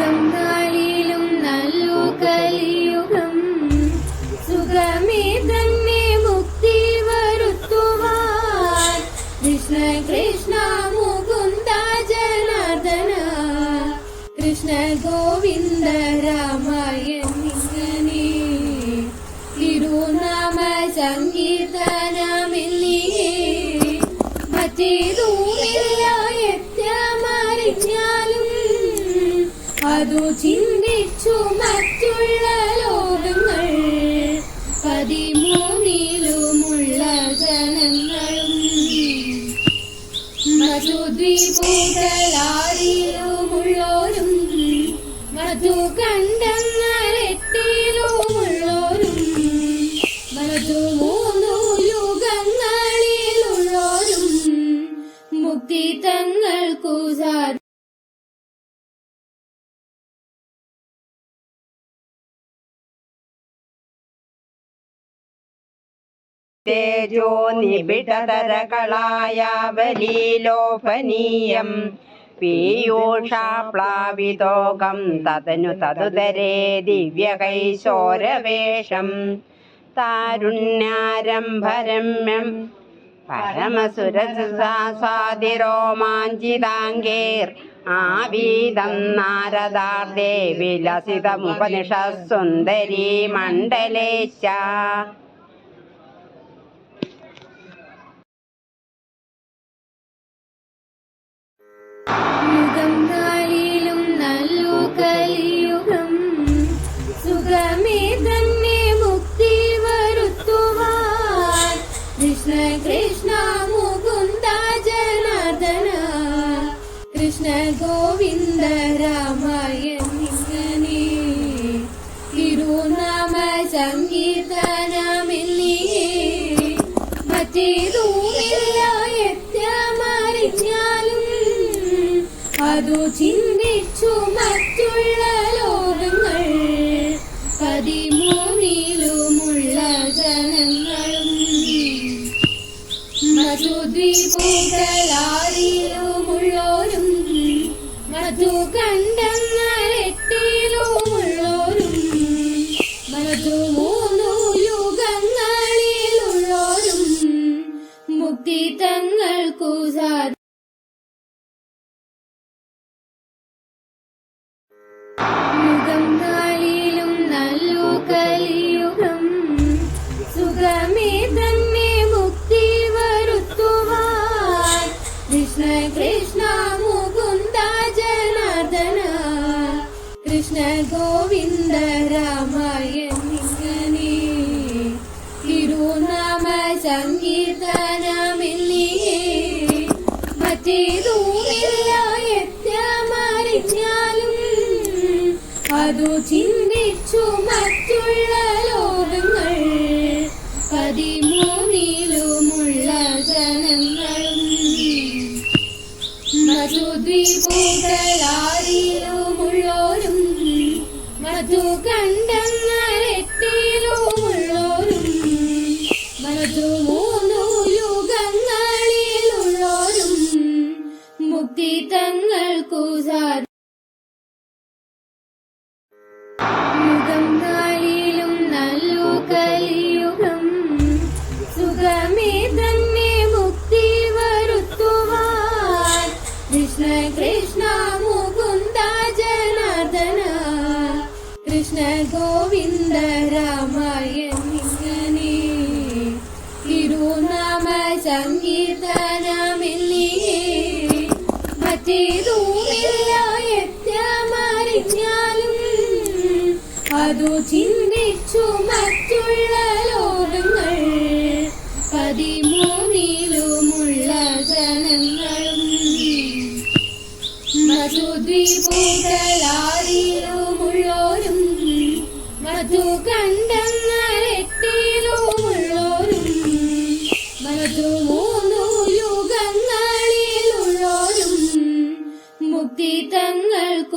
യുഗം നാളിലും നല്ലു സുഖമേ തന്നെ മുക്തി വരുത്തുവാൻ. കൃഷ്ണ കൃഷ്ണ മുകുന്ദ ജനാർദ്ദന. കൃഷ്ണ ഗോവിന്ദ രാമായണിങ്ങനെ ചിന്തിച്ചു മറ്റുള്ള ലോകങ്ങൾ. പതിമൂന്നിലുമുള്ള ജനങ്ങളും മധുദ്വീപുകളാരിലുമുള്ളോരും മധു കണ്ടങ്ങളെട്ടിലുമുള്ളോരും തേജോ നിബിഡതരകളായാവലീലോഭനീയം പീയൂഷാപ്ലാവിതോകം തതനു തതുതരേ ദിവ്യകൈശോരവേഷം താരുണ്യാരംഭരമ്യം പരമസുരസാദിരോമാഞ്ചിതാംഗേർ ആവീതം നാരദാർദേ വിലസിതമുപനിഷസുന്ദരീ മണ്ഡലേച്ച മറ്റേതുമില്ല എത്തമറിഞ്ഞാലും അതു ചിന്തിച്ചു മറ്റുള്ള ലോകങ്ങൾ പതിമൂന്നിലുമുള്ള ജനങ്ങളും. മധുദ്വീപുകളാരിലുമുള്ളോരും മധു കണ്ടങ്ങളെട്ടിലുമുള്ളോരും തങ്ങൾക്കു മറ്റേതുമില്ല എത്രമറിഞ്ഞാലും അതു ചിന്തിച്ചു മറ്റുള്ള ലോകങ്ങൾ പതിമൂന്നിലുമുള്ള ജനങ്ങളും. മധുദ്വീപുകളാരിലുമുള്ളോരും മധു കണ്ടങ്ങളെട്ടിലുമുള്ളോരും മുക്തി തങ്ങൾക്കു സാധി യുഗം നാളിലും നല്ലു കലിയുഗം സുഖമേ തന്നെ മുക്തി വരുത്തുവാൻ. കൃഷ്ണ കൃഷ്ണ മുകുന്ദ ജനാർദ്ദന. കൃഷ്ണ ഗോവിന്ദ രാമായണിങ്ങനെ മറ്റേതുമില്ല എത്തമറിഞ്ഞാലും അതു ചിന്തിച്ചു മറ്റുള്ള ലോകങ്ങൾ പതിമൂന്നിലുമുള്ള ജനങ്ങളും. മധുദ്വീപുകളാരിലുമുള്ളോരും മധു കണ്ടങ്ങളെട്ടിലുമുള്ളോരും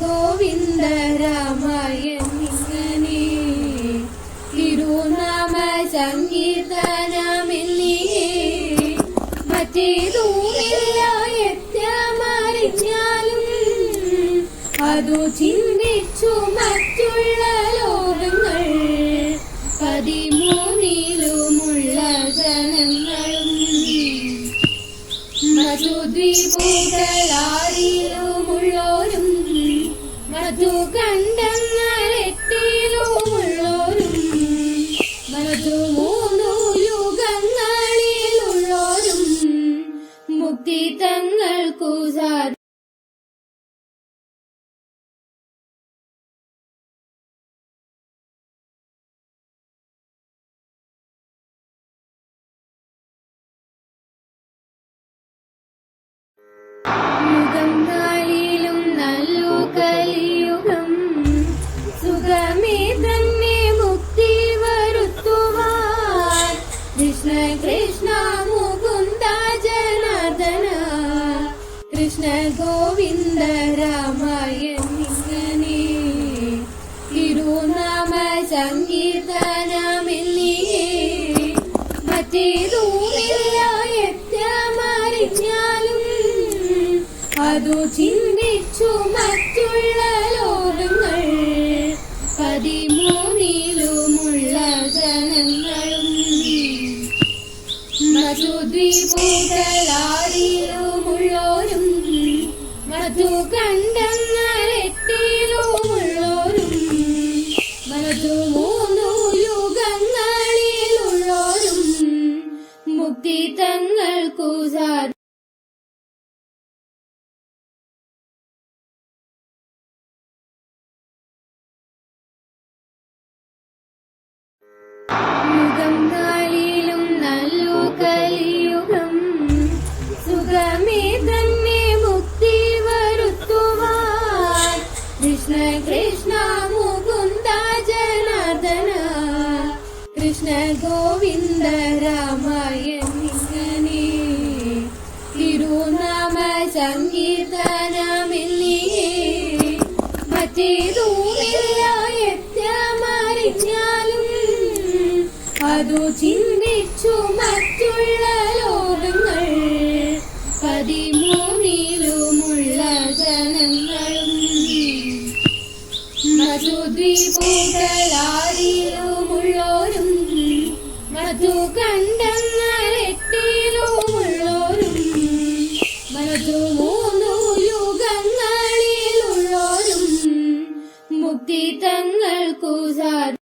ഗോവിന്ദ രാമായണിങ്ങനെ തിരുനാമ സങ്കീർത്തനമില്ലേ മറ്റേതൂമില്ല എത്രമറിഞ്ഞാലും അതു ചിന്തിച്ചു മറ്റുള്ള ലോകങ്ങൾ. പതിമൂന്നിലുമുള്ള ജനങ്ങളും. മധുദ്വീപുകളാരിലുമുള്ളോരും മധു സങ്കീർത്തനമില്ലേ മറ്റേതുമില്ല അതു ചിന്തിച്ചു മറ്റുള്ള ലോകങ്ങൾ. പതിമൂന്നിലുമുള്ള ജനങ്ങളും മധുദ്വീപുകളാരിലുമുള്ളോരും മധു കണ്ടങ്ങളെട്ടിലുമുള്ളോരും അതു ചിന്തിച്ചു മറ്റുള്ള ലോകങ്ങൾ. പതിമൂന്നിലുമുള്ള ജനങ്ങളും. മധുദ്വീപുകളാരിലുമുള്ളോരും മധു കണ്ടെന്നരട്ടിലുമുള്ളോരും മധു മൂന്നു യുഗങ്ങളിലുള്ളോരും മുക്തി തങ്ങൾക്കു സാ